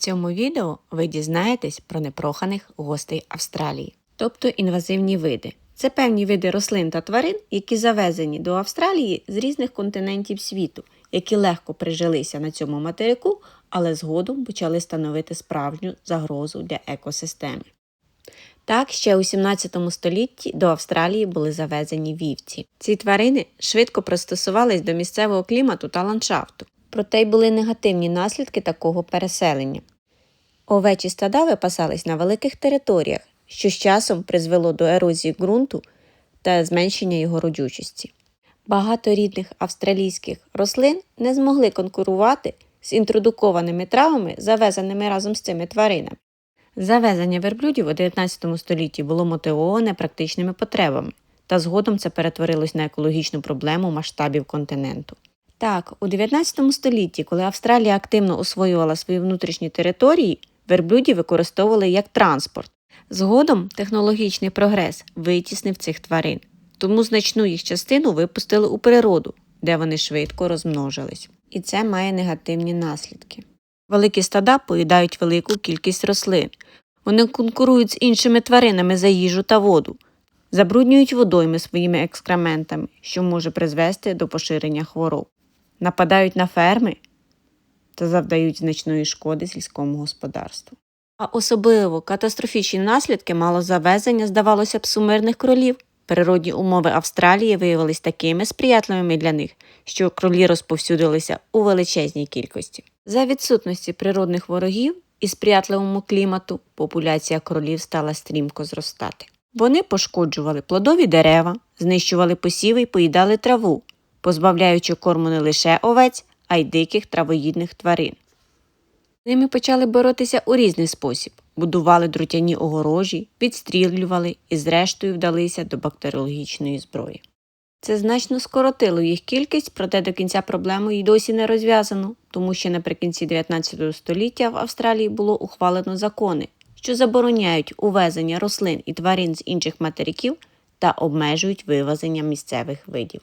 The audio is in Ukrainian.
цьому відео ви дізнаєтесь про непроханих гостей Австралії, тобто інвазивні види. Це певні види рослин та тварин, які завезені до Австралії з різних континентів світу, які легко прижилися на цьому материку, але згодом почали становити справжню загрозу для екосистеми. Так, ще у 17 столітті до Австралії були завезені вівці. Ці тварини швидко пристосувались до місцевого клімату та ландшафту, проте й були негативні наслідки такого переселення. Овечі стада випасались на великих територіях, що з часом призвело до ерозії ґрунту та зменшення його родючості. Багато рідних австралійських рослин не змогли конкурувати з інтродукованими травами, завезеними разом з цими тваринами. Завезення верблюдів у 19 столітті було мотивоване практичними потребами, та згодом це перетворилось на екологічну проблему масштабів континенту. Так, у 19 столітті, коли Австралія активно освоювала свої внутрішні території, верблюдів використовували як транспорт. Згодом технологічний прогрес витіснив цих тварин, тому значну їх частину випустили у природу, де вони швидко розмножились. І це має негативні наслідки. Великі стада поїдають велику кількість рослин. Вони конкурують з іншими тваринами за їжу та воду, забруднюють водойми своїми екскрементами, що може призвести до поширення хвороб, нападають на ферми та завдають значної шкоди сільському господарству. А особливо катастрофічні наслідки мало завезення, здавалося б, сумирних кролів. Природні умови Австралії виявились такими сприятливими для них, що кролі розповсюдилися у величезній кількості. За відсутності природних ворогів і сприятливому клімату популяція кролів стала стрімко зростати. Вони пошкоджували плодові дерева, знищували посіви й поїдали траву, позбавляючи корму не лише овець, а й диких травоїдних тварин. Ними почали боротися у різний спосіб, будували друтяні огорожі, підстрілювали і зрештою вдалися до бактеріологічної зброї. Це значно скоротило їх кількість, проте до кінця проблему й досі не розв'язано, тому що наприкінці 19 століття в Австралії було ухвалено закони, що забороняють увезення рослин і тварин з інших материків та обмежують вивезення місцевих видів.